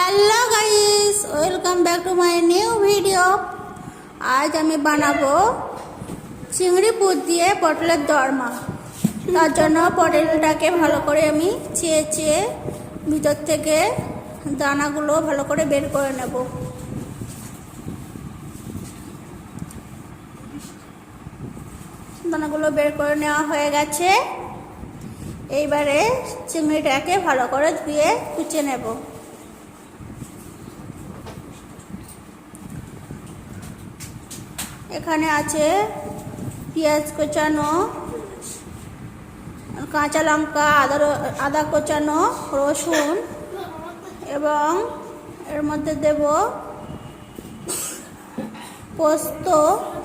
Hello guys welcome back to my new video আজ আমি বানাবো চিংড়ি পুর দিয়ে পটলের দরমা। তার জন্য পটলটাকে ভালো করে আমি চেয়ে চেয়ে ভিতর থেকে দানাগুলো ভালো করে বের করে নেব। দানাগুলো বের করে নেওয়া হয়ে গেছে। এইবারে চিংড়িটাকে ভালো করে ধুয়ে কুচে নেব। এখানে আছে পেঁয়াজ কোচানো, কাঁচা লঙ্কা, আদা আদা কোচানো, রসুন এবং এর মধ্যে দেব পোস্ত,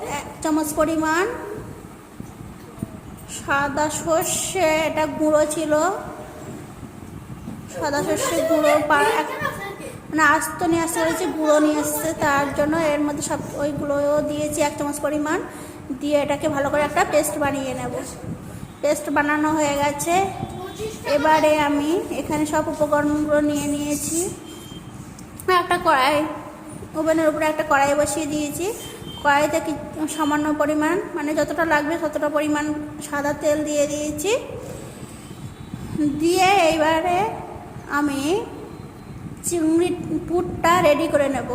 এক চামচ পরিমাণ, সাদা সর্ষে, এটা গুঁড়ো ছিল, সাদা সর্ষে গুঁড়ো এক- মানে আস্ত নিয়ে আসতে বলেছি গুঁড়ো নিয়ে আসছে, তার জন্য এর মধ্যে সব ওইগুলোও দিয়েছি, এক চামচ পরিমাণ। দিয়ে এটাকে ভালো করে একটা পেস্ট বানিয়ে নেব। পেস্ট বানানো হয়ে গেছে। এবারে আমি এখানে সব উপকরণগুলো নিয়ে নিয়েছি। একটা কড়াই, ওভেনের উপরে একটা কড়াই বসিয়ে দিয়েছি। কড়াইতে কি সামান্য পরিমাণ মানে যতটা লাগবে ততটা পরিমাণ সাদা তেল দিয়ে দিয়েছি। দিয়ে এইবারে আমি চিংড়ি পুরটা রেডি করে নেব।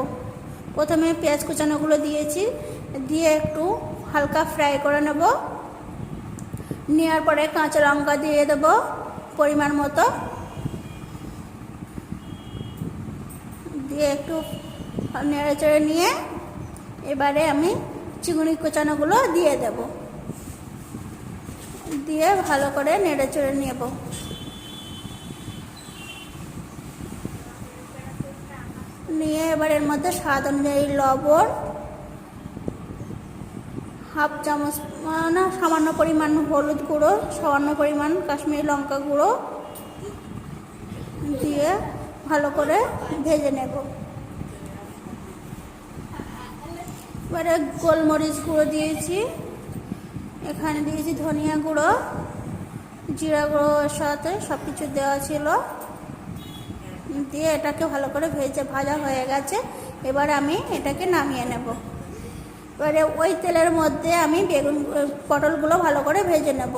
প্রথমে পেঁয়াজ কুচানোগুলো দিয়েছি, দিয়ে একটু হালকা ফ্রাই করে নেব। নেওয়ার পরে কাঁচা লঙ্কা দিয়ে দেব পরিমাণ মতো। দিয়ে একটু নেড়ে নিয়ে এবারে আমি চিংড়ি কোচানোগুলো দিয়ে দেব। দিয়ে ভালো করে নেড়ে চেড়ে নেব। নিয়ে এবার এর মধ্যে স্বাদ অনুযায়ী লবণ, হাফ চামচ না সামান্য পরিমাণ হলুদ গুঁড়ো, সামান্য পরিমাণ কাশ্মীরি লঙ্কা গুঁড়ো দিয়ে ভালো করে ভেজে নেব। এবারে গোলমরিচ গুঁড়ো দিয়েছি, এখানে দিয়েছি ধনিয়া গুঁড়ো, জিরা গুঁড়োর সাথে সব কিছু দেওয়া ছিল। দিয়ে এটাকে ভালো করে ভেজে ভাজা হয়ে গেছে। এবার আমি এটাকে নামিয়ে নেব। এবারে ওই তেলের মধ্যে আমি বেগুন, পটলগুলো ভালো করে ভেজে নেব।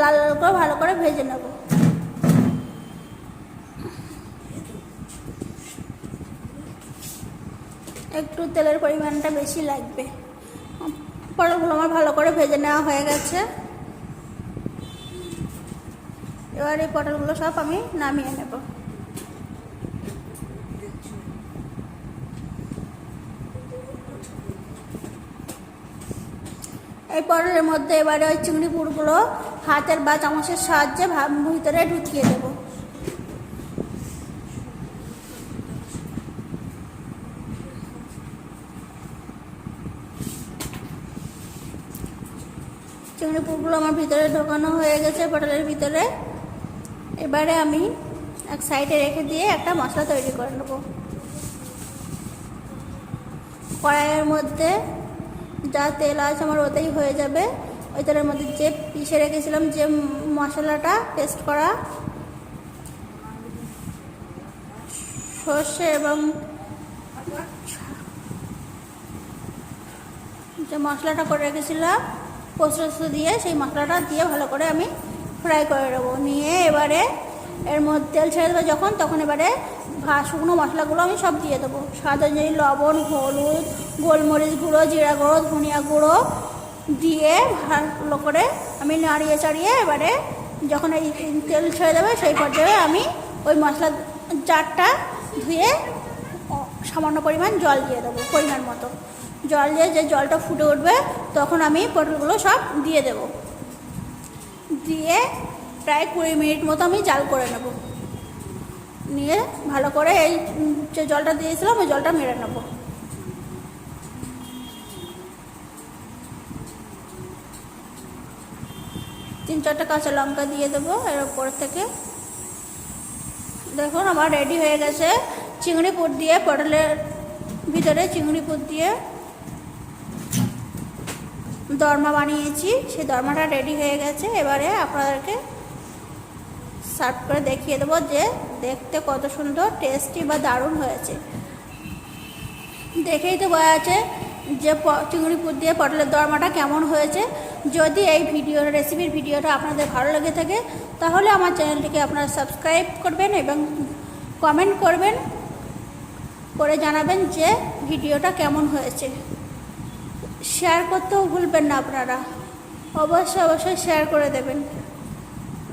লাল লাল করে ভালো করে ভেজে নেব। একটু তেলের পরিমাণটা বেশি লাগবে। পটলগুলো আমার ভালো করে ভেজে নেওয়া হয়ে গেছে। এবার এই পটলগুলো সব আমি নামিয়ে নেব। এই পটলের মধ্যে এবারে ওই চিংড়ি পুরগুলো হাতের বা চামচের সাহায্যে ভিতরে ঢুকিয়ে দেব। চিংড়ি পুরগুলো আমার ভিতরে ঢোকানো হয়ে গেছে পটলের ভিতরে। এবারে আমি এক সাইডে রেখে দিয়ে একটা মশলা তৈরি করে নেব। কড়াইয়ের মধ্যে যা তেল আছে আমার ওতেই হয়ে যাবে। ওই তেলের মধ্যে যে পিষে রেখেছিলাম যে মশলাটা পেস্ট করা, সর্ষে এবং যে মশলাটা করে রেখেছিলাম পোস্ত দিয়ে সেই মশলাটা দিয়ে ভালো করে আমি ফ্রাই করে নেব। নিয়ে এবারে এর মধ্যে তেল ছেড়ে দেবে যখন, তখন এবারে শুকনো মশলাগুলো আমি সব দিয়ে দেবো। স্বাদ অনুযায়ী লবণ, হলুদ, গোলমরিচ গুঁড়ো, জিরা গুঁড়ো, ধনিয়া গুঁড়ো দিয়ে ভালো করে আমি নাড়িয়ে চাড়িয়ে এবারে যখন এই তেল ছেড়ে দেবে, সেই পর্যায়ে আমি ওই মশলা জারটা ধুয়ে সামান্য পরিমাণ জল দিয়ে দেবো, পরিমাণ মতো। জল দিয়ে যে জলটা ফুটে উঠবে, তখন আমি পটলগুলো সব দিয়ে দেব। দিয়ে প্রায় কুড়ি মিনিট মতো আমি জাল করে নেব। নিয়ে ভালো করে এই যে জলটা দিয়েছিলাম, ওই জলটা মেরে নেব। তিন চারটা কাঁচা লঙ্কা দিয়ে দেবো এর উপর থেকে। দেখুন, আমার রেডি হয়ে গেছে। চিংড়ি পুর দিয়ে, পটলের ভিতরে চিংড়ি পুর দিয়ে দরমা বানিয়েছি, সেই দরমাটা রেডি হয়ে গেছে। এবারে আপনাদেরকে সার্ভ করে দেখিয়ে দেবো যে দেখতে কত সুন্দর টেস্টি বা দারুণ হয়েছে। দেখেই তো বোঝা যাচ্ছে যে চিংড়ি পুর দিয়ে পটলের দরমাটা কেমন হয়েছে। যদি এই ভিডিও রেসিপির ভিডিওটা আপনাদের ভালো লেগে থাকে, তাহলে আমার চ্যানেলটিকে আপনারা সাবস্ক্রাইব করবেন এবং কমেন্ট করবেন, করে জানাবেন যে ভিডিওটা কেমন হয়েছে। শেয়ার করতেও ভুলবেন না আপনারা। অবশ্যই অবশ্যই শেয়ার করে দেবেন।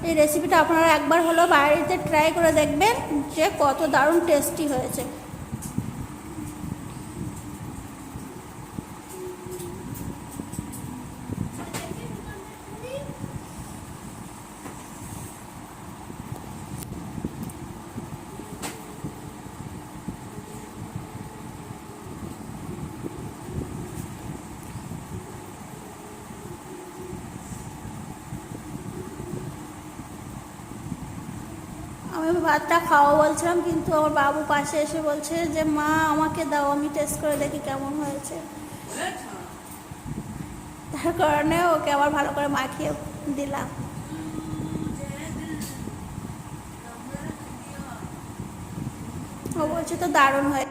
এই রেসিপিটা আপনারা একবার হলো বাড়িতে ট্রাই করে দেখবেন যে কত দারুণ টেস্টি হয়েছে। আমি ভাতটা খাওয়া বলছিলাম, কিন্তু আমার বাবু পাশে এসে বলছে যে, মা, আমাকে দাও, আমি টেস্ট করে দেখি কেমন হয়েছে। তার কারণে ওকে আবার ভালো করে মাখিয়ে দিলাম। ও বলছে, তো দারুণ হয়েছে।